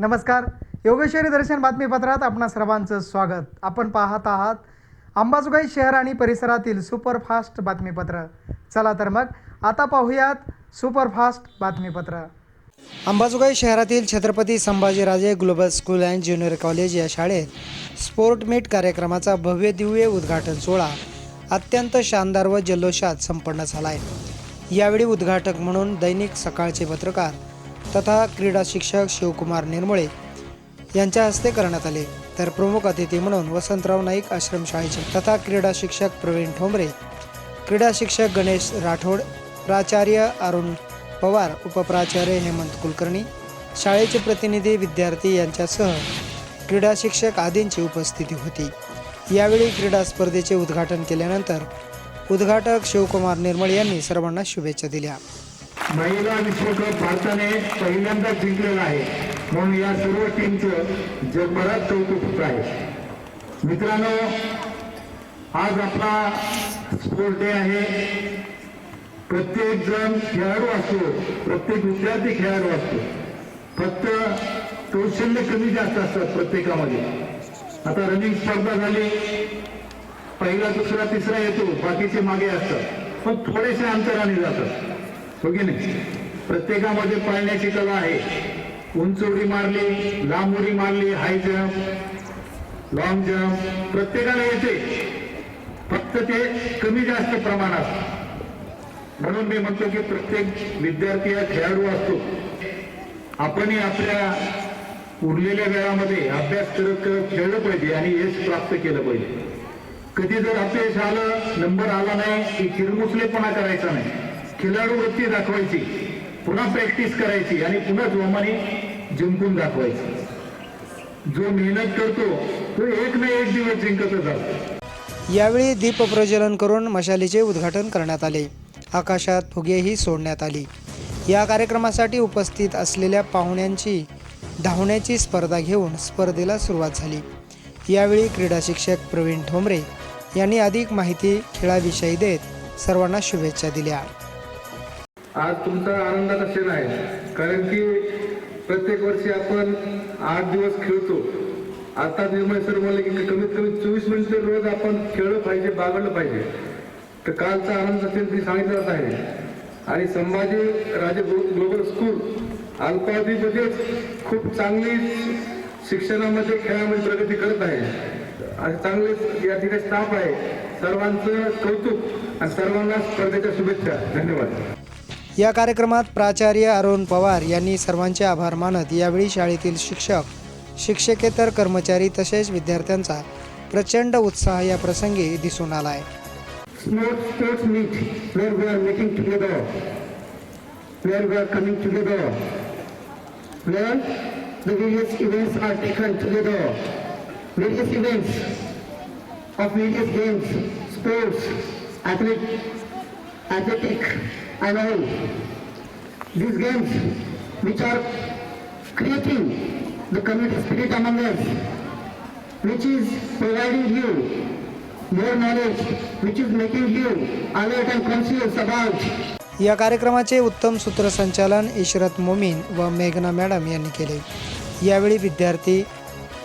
नमस्कार. योगेश्वरी दर्शन बातमीपत्रात आपणा सर्वांचं स्वागत. आपण पाहत आहात अंबाजोगाई शहर आणि परिसरातील सुपरफास्ट बातमीपत्र. चला तर मग आता पाहूयात सुपरफास्ट बातमीपत्र. अंबाजोगाई शहरातील Chhatrapati Sambhajiraje global school and junior college या शाळेत स्पोर्ट मीट कार्यक्रमाचा भव्य दिव्य उद्घाटन सोहळा अत्यंत शानदार व जल्लोषात संपन्न झाला आहे यावेळी उद्घाटक म्हणून दैनिक सकाळचे पत्रकार तथा क्रीडा शिक्षक शिवकुमार निर्मळे यांच्या हस्ते करण्यात आले. तर प्रमुख अतिथी म्हणून वसंतराव नाईक आश्रमशाळेचे तथा क्रीडा शिक्षक प्रवीण ठोंबरे क्रीडा शिक्षक गणेश राठोड प्राचार्य अरुण पवार उपप्राचार्य हेमंत कुलकर्णी शाळेचे प्रतिनिधी विद्यार्थी यांच्यासह क्रीडा शिक्षक आदींची उपस्थिती होती. यावेळी क्रीडा स्पर्धेचे उद्घाटन केल्यानंतर उद्घाटक शिवकुमार निर्मळ यांनी सर्वांना शुभेच्छा दिल्या. महिला विश्वकप भारताने पहिल्यांदा जिंकलेला आहे. म्हणून या सर्व टीमचं जगभरात कौतुक होत आहे. मित्रांनो आज आपला स्पोर्ट डे आहे. प्रत्येक जण खेळाडू असतो प्रत्येक विद्यार्थी खेळाडू असतो. फक्त कौशल्य कमी जास्त असतात प्रत्येकामध्ये. आता रनिंग स्पर्धा झाली. पहिला दुसरा तिसरा येतो बाकीचे मागे असतात. पण थोडेसे अंतराने जातात. हो की नाही? प्रत्येकामध्ये पळण्याची कला आहे. उंच उडी मारली लांब उडी मारली हाय जम्प लॉंग जम्प प्रत्येकाला येते. फक्त ते कमी जास्त प्रमाणात. म्हणून मी म्हणतो की प्रत्येक विद्यार्थी हा खेळाडू असतो. आपणही आपल्या उरलेल्या वेळामध्ये अभ्यास करत करत खेळलं पाहिजे आणि यश प्राप्त केलं पाहिजे. कधी जर अपयश आलं नंबर आला नाही की किरमुसलेपणा करायचा नाही. खेळाडू वृत्ती दाखवायची पुन्हा प्रॅक्टिस करायची आणि पुन्हा जोमाने जिंकून दाखवायची. जो मेहनत करतो तो एक ना एक दिवस जिंकतच असतो यावेळी दीप प्रज्वलन करून मशालीचे उद्घाटन करण्यात आले. आकाशात फुगेही सोडण्यात आली. या कार्यक्रमासाठी उपस्थित असलेल्या पाहुण्यांची धावण्याची स्पर्धा घेऊन स्पर्धेला सुरुवात झाली. यावेळी क्रीडा शिक्षक प्रवीण ठोंबरे यांनी अधिक माहिती खेळाविषयी देत सर्वांना शुभेच्छा दिल्या. आज तुमचा आनंदाचा क्षण आहे कारण की प्रत्येक वर्षी आपण आठ दिवस खेळतो. आता निर्मय सर म्हणले की कमीत कमी चोवीस मिनिटं रोज आपण खेळलं पाहिजे बागडलं पाहिजे. तर कालचा आनंद असेल ती सांगितलंच आहे. आणि संभाजी राजे ग्लोबल स्कूल अल्पावधीमध्येच खूप चांगली शिक्षणामध्ये खेळामध्ये प्रगती करत आहे. आणि चांगले या ठिकाणी स्टाफ आहे. सर्वांचं कौतुक आणि सर्वांना स्पर्धेच्या शुभेच्छा. धन्यवाद. या कार्यक्रमात प्राचार्य अरुण पवार यांनी सर्वांचे आभार मानत यावेळी शाळेतील शिक्षक शिक्षकेतर कर्मचारी तसेच विद्यार्थ्यांचा प्रचंड उत्साह या प्रसंगी दिसून आलाय. आहे and all. These games which are creating the community spirit among us, which is providing you more knowledge, which is making you alert and conscious about या कार्यक्रमाचे उत्तम सूत्रसंचालन इशरत मोमीन व मेघना मॅडम यांनी केले यावेळी विद्यार्थी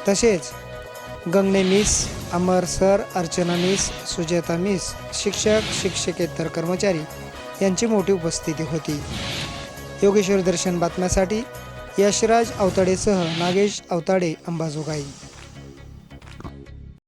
तसेच Gangane miss Amar sir Archana miss Sujata miss शिक्षक शिक्षकेतर कर्मचारी यांची मोठी उपस्थिती होती. योगेश्वर दर्शन बातम्यासाठी यशराज अवताडेसह नागेश अवताडे अंबाजोगाई.